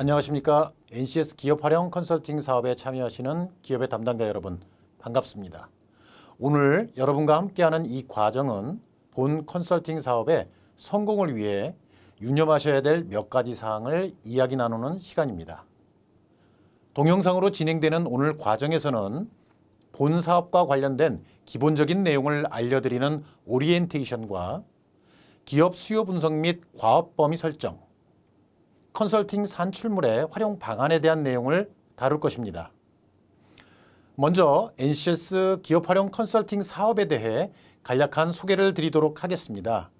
안녕하십니까. NCS 기업 활용 컨설팅 사업에 참여하시는 기업의 담당자 여러분 반갑습니다. 오늘 여러분과 함께하는 이 과정은 본 컨설팅 사업의 성공을 위해 유념하셔야 될 몇 가지 사항을 이야기 나누는 시간입니다. 동영상으로 진행되는 오늘 과정에서는 본 사업과 관련된 기본적인 내용을 알려드리는 오리엔테이션과 기업 수요 분석 및 과업 범위 설정, 컨설팅 산출물의 활용 방안에 대한 내용을 다룰 것입니다. 먼저 NCS 기업 활용 컨설팅 사업에 대해 간략한 소개를 드리도록 하겠습니다.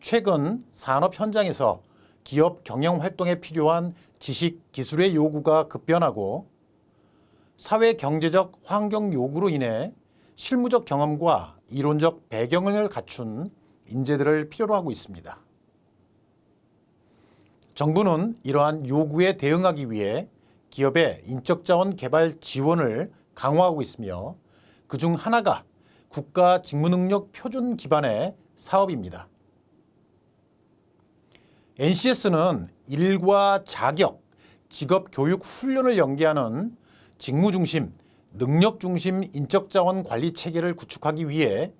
최근 산업 현장에서 기업 경영 활동에 필요한 지식, 기술의 요구가 급변하고 사회 경제적 환경 요구로 인해 실무적 경험과 이론적 배경을 갖춘 인재들을 필요로 하고 있습니다. 정부는 이러한 요구에 대응하기 위해 기업의 인적 자원 개발 지원을 강화하고 있으며 그 중 하나가 국가 직무 능력 표준 기반의 사업입니다. NCS는 일과 자격, 직업 교육 훈련을 연계하는 직무 중심, 능력 중심 인적 자원 관리 체계를 구축하기 위해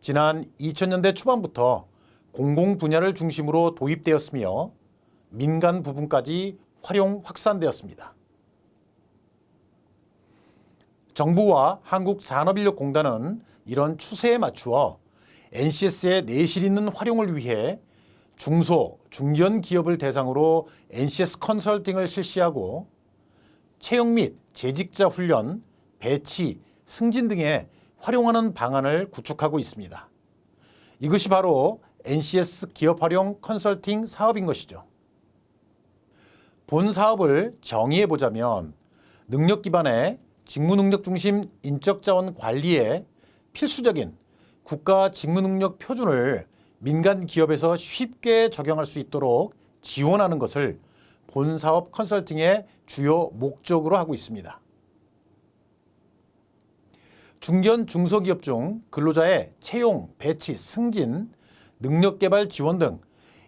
지난 2000년대 초반부터 공공 분야를 중심으로 도입되었으며 민간 부분까지 활용 확산되었습니다. 정부와 한국산업인력공단은 이런 추세에 맞추어 NCS의 내실 있는 활용을 위해 중소, 중견 기업을 대상으로 NCS 컨설팅을 실시하고 채용 및 재직자 훈련, 배치, 승진 등에 활용하는 방안을 구축하고 있습니다. 이것이 바로 NCS 기업 활용 컨설팅 사업인 것이죠. 본 사업을 정의해 보자면 능력 기반의 직무 능력 중심 인적 자원 관리에 필수적인 국가 직무 능력 표준을 민간 기업에서 쉽게 적용할 수 있도록 지원하는 것을 본 사업 컨설팅의 주요 목적으로 하고 있습니다. 중견 중소기업 중 근로자의 채용, 배치, 승진, 능력 개발 지원 등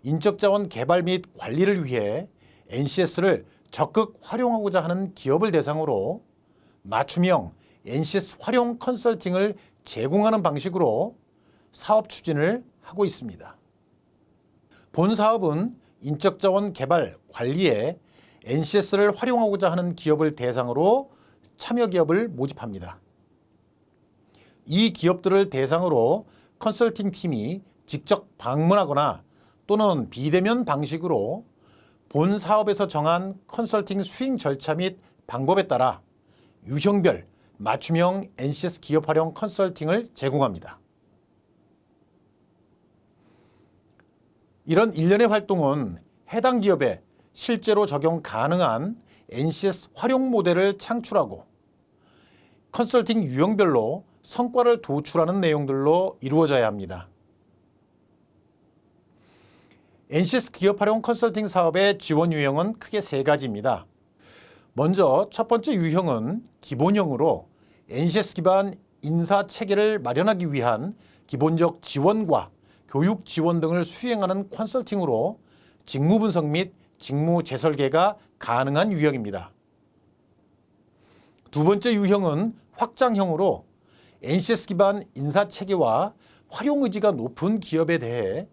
인적 자원 개발 및 관리를 위해 NCS를 적극 활용하고자 하는 기업을 대상으로 맞춤형 NCS 활용 컨설팅을 제공하는 방식으로 사업 추진을 하고 있습니다. 본 사업은 인적 자원 개발 관리에 NCS를 활용하고자 하는 기업을 대상으로 참여 기업을 모집합니다. 이 기업들을 대상으로 컨설팅 팀이 직접 방문하거나 또는 비대면 방식으로 본 사업에서 정한 컨설팅 수행 절차 및 방법에 따라 유형별 맞춤형 NCS 기업 활용 컨설팅을 제공합니다. 이런 일련의 활동은 해당 기업에 실제로 적용 가능한 NCS 활용 모델을 창출하고 컨설팅 유형별로 성과를 도출하는 내용들로 이루어져야 합니다. NCS 기업 활용 컨설팅 사업의 지원 유형은 크게 세 가지입니다. 먼저 첫 번째 유형은 기본형으로 NCS 기반 인사 체계를 마련하기 위한 기본적 지원과 교육 지원 등을 수행하는 컨설팅으로 직무 분석 및 직무 재설계가 가능한 유형입니다. 두 번째 유형은 확장형으로 NCS 기반 인사 체계와 활용 의지가 높은 기업에 대해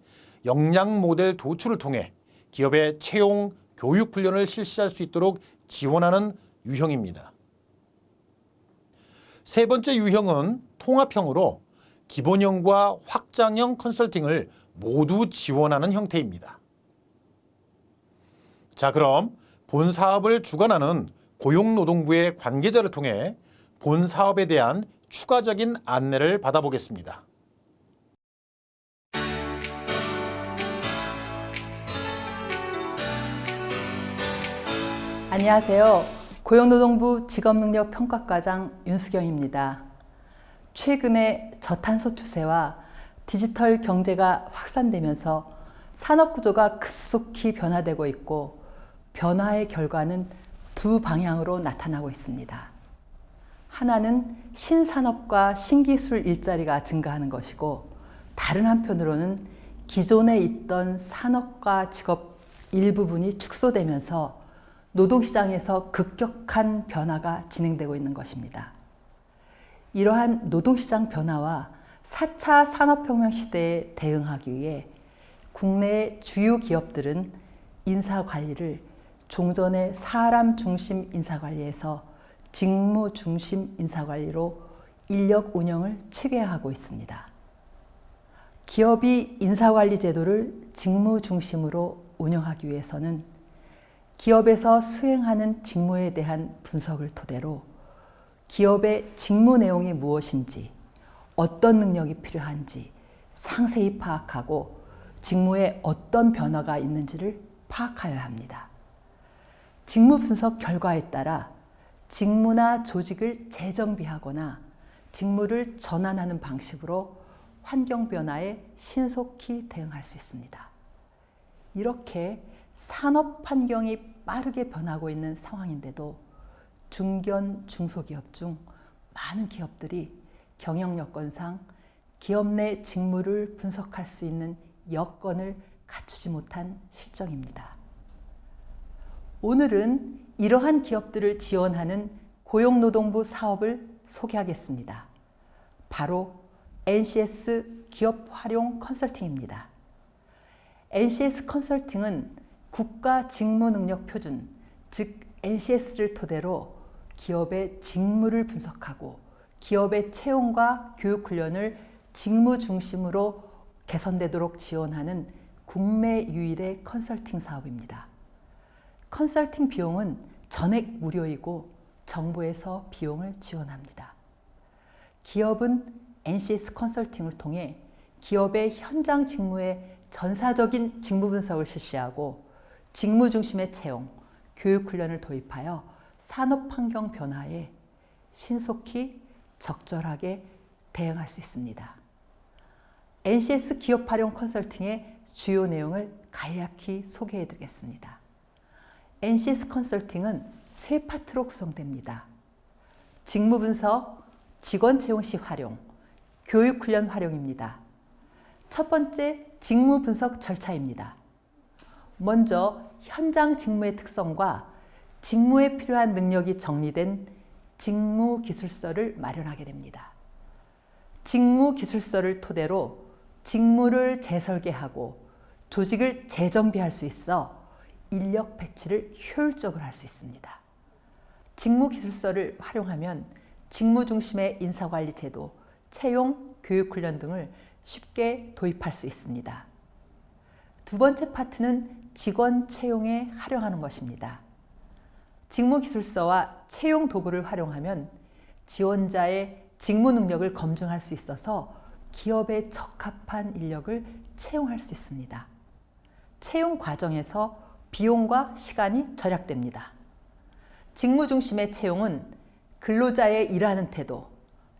역량 모델 도출을 통해 기업의 채용, 교육 훈련을 실시할 수 있도록 지원하는 유형입니다. 세 번째 유형은 통합형으로 기본형과 확장형 컨설팅을 모두 지원하는 형태입니다. 자, 그럼 본 사업을 주관하는 고용노동부의 관계자를 통해 본 사업에 대한 추가적인 안내를 받아보겠습니다. 안녕하세요. 고용노동부 직업능력평가과장 윤수경입니다. 최근에 저탄소 추세와 디지털 경제가 확산되면서 산업 구조가 급속히 변화되고 있고 변화의 결과는 두 방향으로 나타나고 있습니다. 하나는 신산업과 신기술 일자리가 증가하는 것이고 다른 한편으로는 기존에 있던 산업과 직업 일부분이 축소되면서 노동시장에서 급격한 변화가 진행되고 있는 것입니다. 이러한 노동시장 변화와 4차 산업혁명 시대에 대응하기 위해 국내 주요 기업들은 인사관리를 종전의 사람 중심 인사관리에서 직무 중심 인사관리로 인력 운영을 체계화하고 있습니다. 기업이 인사관리 제도를 직무 중심으로 운영하기 위해서는 기업에서 수행하는 직무에 대한 분석을 토대로 기업의 직무 내용이 무엇인지, 어떤 능력이 필요한지 상세히 파악하고 직무에 어떤 변화가 있는지를 파악하여야 합니다. 직무 분석 결과에 따라 직무나 조직을 재정비하거나 직무를 전환하는 방식으로 환경 변화에 신속히 대응할 수 있습니다. 이렇게 산업 환경이 빠르게 변하고 있는 상황인데도 중견 중소기업 중 많은 기업들이 경영 여건상 기업 내 직무를 분석할 수 있는 여건을 갖추지 못한 실정입니다. 오늘은 이러한 기업들을 지원하는 고용노동부 사업을 소개하겠습니다. 바로 NCS 기업 활용 컨설팅입니다. NCS 컨설팅은 국가 직무 능력 표준, 즉 NCS를 토대로 기업의 직무를 분석하고 기업의 채용과 교육 훈련을 직무 중심으로 개선되도록 지원하는 국내 유일의 컨설팅 사업입니다. 컨설팅 비용은 전액 무료이고 정부에서 비용을 지원합니다. 기업은 NCS 컨설팅을 통해 기업의 현장 직무의 전사적인 직무 분석을 실시하고 직무 중심의 채용, 교육 훈련을 도입하여 산업 환경 변화에 신속히 적절하게 대응할 수 있습니다. NCS 기업 활용 컨설팅의 주요 내용을 간략히 소개해 드리겠습니다. NCS 컨설팅은 세 파트로 구성됩니다. 직무 분석, 직원 채용 시 활용, 교육 훈련 활용입니다. 첫 번째 직무 분석 절차입니다. 먼저 현장 직무의 특성과 직무에 필요한 능력이 정리된 직무 기술서를 마련하게 됩니다. 직무 기술서를 토대로 직무를 재설계하고 조직을 재정비할 수 있어 인력 배치를 효율적으로 할 수 있습니다. 직무 기술서를 활용하면 직무 중심의 인사관리 제도, 채용, 교육 훈련 등을 쉽게 도입할 수 있습니다. 두 번째 파트는 직원 채용에 활용하는 것입니다. 직무 기술서와 채용 도구를 활용하면 지원자의 직무 능력을 검증할 수 있어서 기업에 적합한 인력을 채용할 수 있습니다. 채용 과정에서 비용과 시간이 절약됩니다. 직무 중심의 채용은 근로자의 일하는 태도,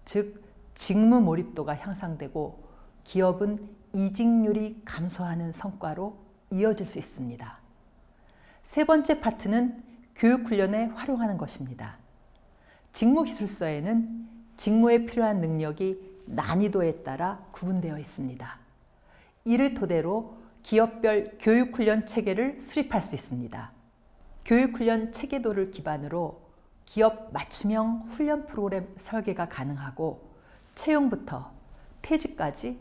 즉 직무 몰입도가 향상되고 기업은 이직률이 감소하는 성과로 이어질 수 있습니다. 세 번째 파트는 교육 훈련에 활용하는 것입니다. 직무 기술서에는 직무에 필요한 능력이 난이도에 따라 구분되어 있습니다. 이를 토대로 기업별 교육 훈련 체계를 수립할 수 있습니다. 교육 훈련 체계도를 기반으로 기업 맞춤형 훈련 프로그램 설계가 가능하고 채용부터 퇴직까지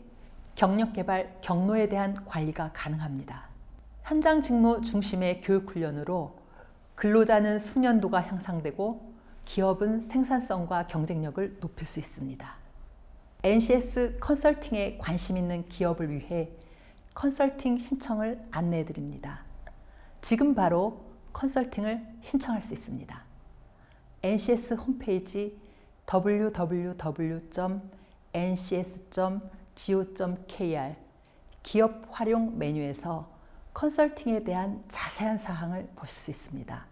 경력 개발, 경로에 대한 관리가 가능합니다. 현장 직무 중심의 교육 훈련으로 근로자는 숙련도가 향상되고 기업은 생산성과 경쟁력을 높일 수 있습니다. NCS 컨설팅에 관심 있는 기업을 위해 컨설팅 신청을 안내해 드립니다. 지금 바로 컨설팅을 신청할 수 있습니다. NCS 홈페이지 www.ncs.go.kr 기업 활용 메뉴에서 컨설팅에 대한 자세한 사항을 보실 수 있습니다.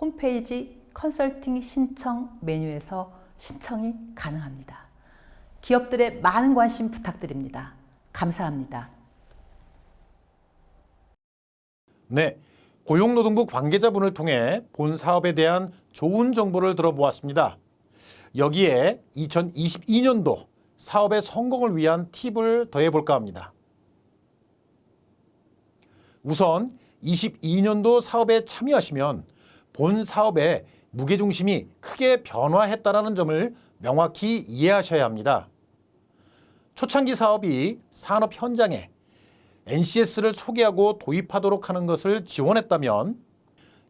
홈페이지 컨설팅 신청 메뉴에서 신청이 가능합니다. 기업들의 많은 관심 부탁드립니다. 감사합니다. 네. 고용노동부 관계자분을 통해 본 사업에 대한 좋은 정보를 들어보았습니다. 여기에 2022년도 사업의 성공을 위한 팁을 더해 볼까 합니다. 우선 22년도 사업에 참여하시면 본 사업의 무게중심이 크게 변화했다라는 점을 명확히 이해하셔야 합니다. 초창기 사업이 산업 현장에 NCS를 소개하고 도입하도록 하는 것을 지원했다면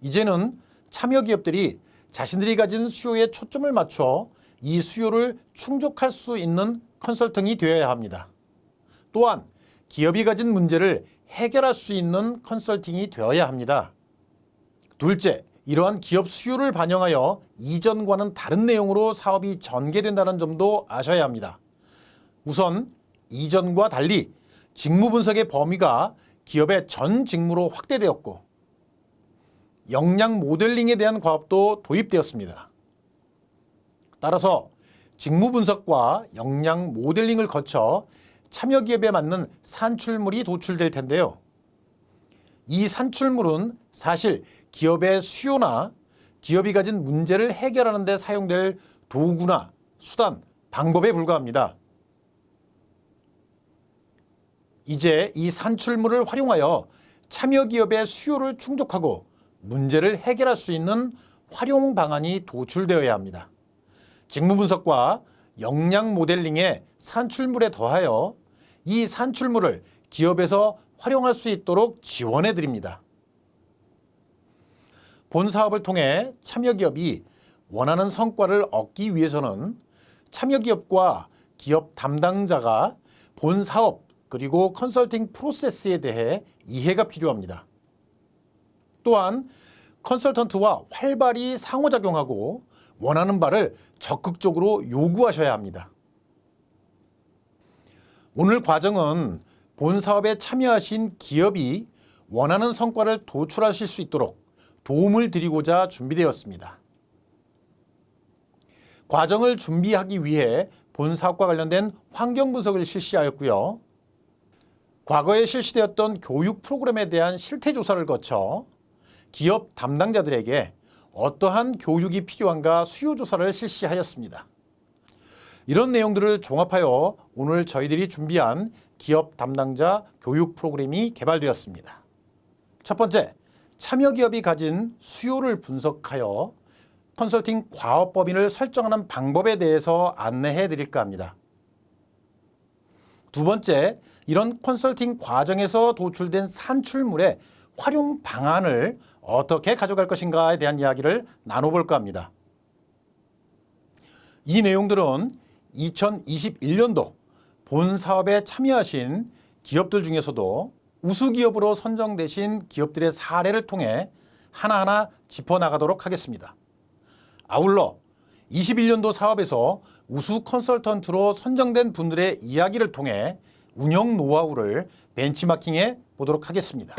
이제는 참여 기업들이 자신들이 가진 수요에 초점을 맞춰 이 수요를 충족할 수 있는 컨설팅이 되어야 합니다. 또한 기업이 가진 문제를 해결할 수 있는 컨설팅이 되어야 합니다. 둘째, 이러한 기업 수요를 반영하여 이전과는 다른 내용으로 사업이 전개된다는 점도 아셔야 합니다. 우선 이전과 달리 직무 분석의 범위가 기업의 전 직무로 확대되었고 역량 모델링에 대한 과업도 도입되었습니다. 따라서 직무 분석과 역량 모델링을 거쳐 참여 기업에 맞는 산출물이 도출될 텐데요. 이 산출물은 사실 기업의 수요나 기업이 가진 문제를 해결하는 데 사용될 도구나 수단, 방법에 불과합니다. 이제 이 산출물을 활용하여 참여 기업의 수요를 충족하고 문제를 해결할 수 있는 활용 방안이 도출되어야 합니다. 직무 분석과 역량 모델링의 산출물에 더하여 이 산출물을 기업에서 활용할 수 있도록 지원해 드립니다. 본 사업을 통해 참여 기업이 원하는 성과를 얻기 위해서는 참여 기업과 기업 담당자가 본 사업 그리고 컨설팅 프로세스에 대해 이해가 필요합니다. 또한 컨설턴트와 활발히 상호작용하고 원하는 바를 적극적으로 요구하셔야 합니다. 오늘 과정은 본 사업에 참여하신 기업이 원하는 성과를 도출하실 수 있도록 도움을 드리고자 준비되었습니다. 과정을 준비하기 위해 본 사업과 관련된 환경 분석을 실시하였고요. 과거에 실시되었던 교육 프로그램에 대한 실태 조사를 거쳐 기업 담당자들에게 어떠한 교육이 필요한가 수요 조사를 실시하였습니다. 이런 내용들을 종합하여 오늘 저희들이 준비한 기업 담당자 교육 프로그램이 개발되었습니다. 첫 번째, 참여 기업이 가진 수요를 분석하여 컨설팅 과업 범위를 설정하는 방법에 대해서 안내해 드릴까 합니다. 두 번째, 이런 컨설팅 과정에서 도출된 산출물의 활용 방안을 어떻게 가져갈 것인가에 대한 이야기를 나눠볼까 합니다. 이 내용들은 2021년도 본 사업에 참여하신 기업들 중에서도 우수 기업으로 선정되신 기업들의 사례를 통해 하나하나 짚어나가도록 하겠습니다. 아울러 21년도 사업에서 우수 컨설턴트로 선정된 분들의 이야기를 통해 운영 노하우를 벤치마킹해 보도록 하겠습니다.